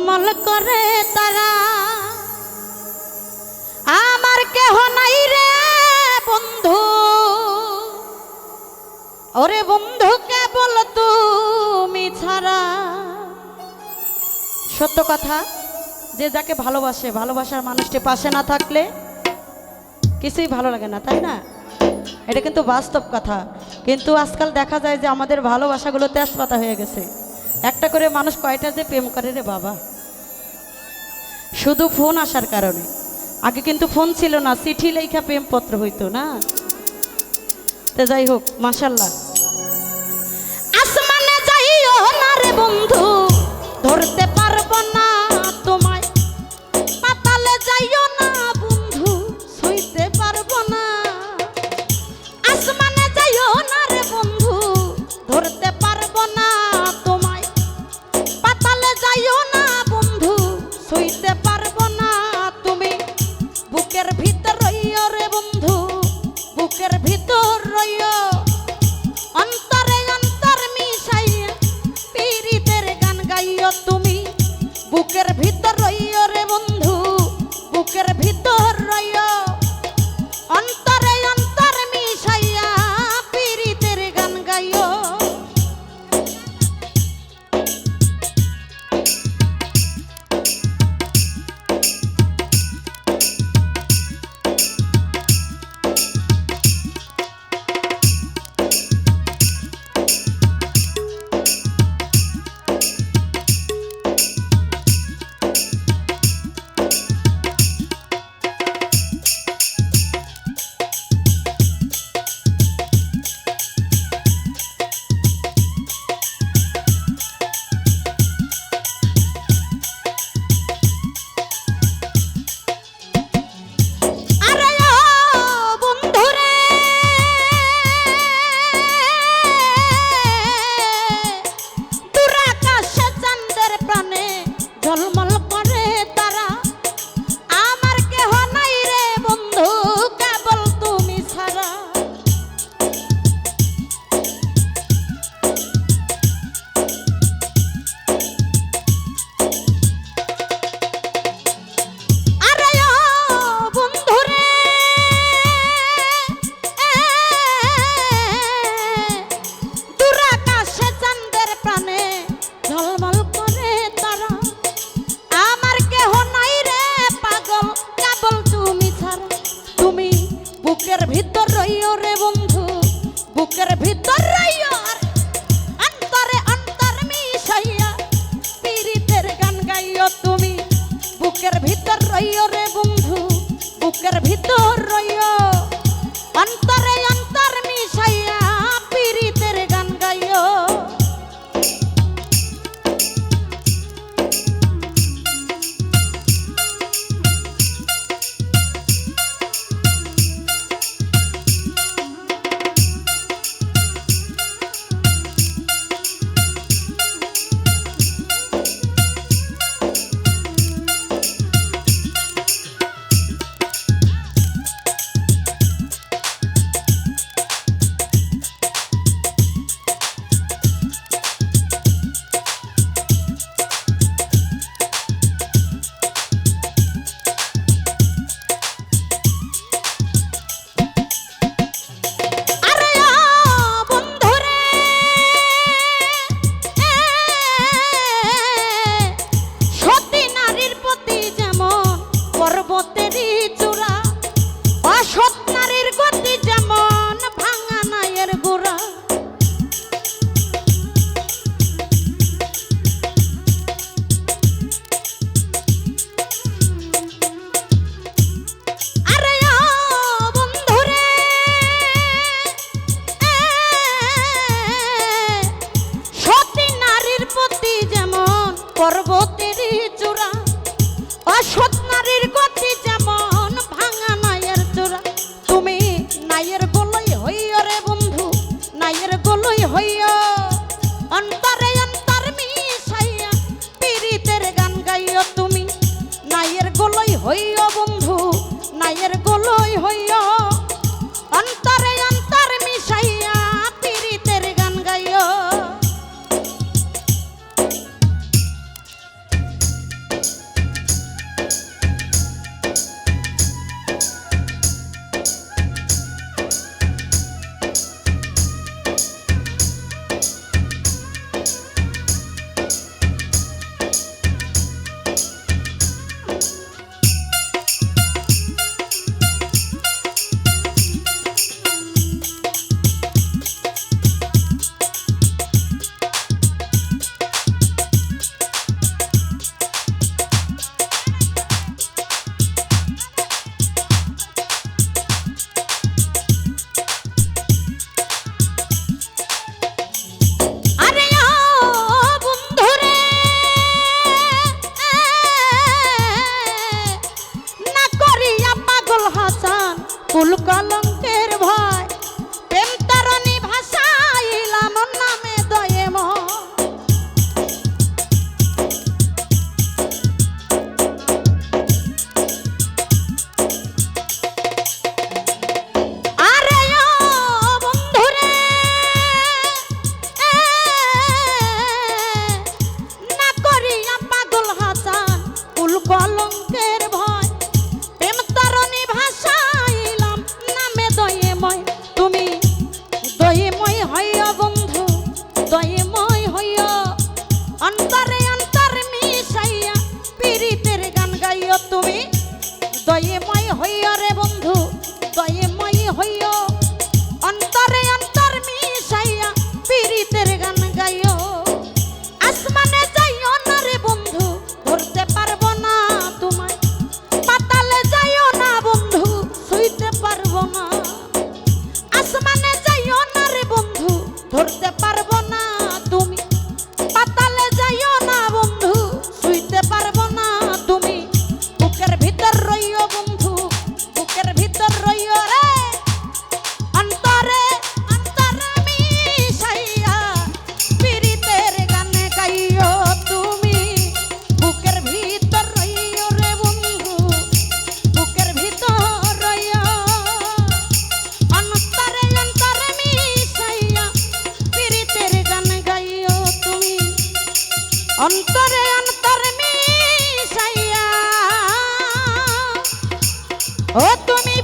ঝলমল করে তারা। আমার কেহ নাই রে বন্ধু। ওরে বন্ধু, কেবল তুমি ছাড়া। সত্য কথা, যে যাকে ভালোবাসে, ভালোবাসার মানুষটি পাশে না থাকলে কিছুই ভালো লাগে না, তাই না? এটা কিন্তু বাস্তব কথা। কিন্তু আজকাল দেখা যায় যে আমাদের ভালোবাসাগুলো তেজপাতা হয়ে গেছে। একটা করে মানুষ কয়টা যে প্রেম করে রে বাবা? শুধু ফোন আসার কারণে। আগে কিন্তু ফোন ছিল না, চিঠি লেখা প্রেম পত্র হইতো না। তো যাই হোক মাসাল্লাহ আসমানে যাইও না রে বন্ধু, ধরতে বুকের ভিতর বুকের ভিতর রইও রে বন্ধু বুকের ভিতর রইও অন্তরে অন্তর মিশাইয়া। ও তুমি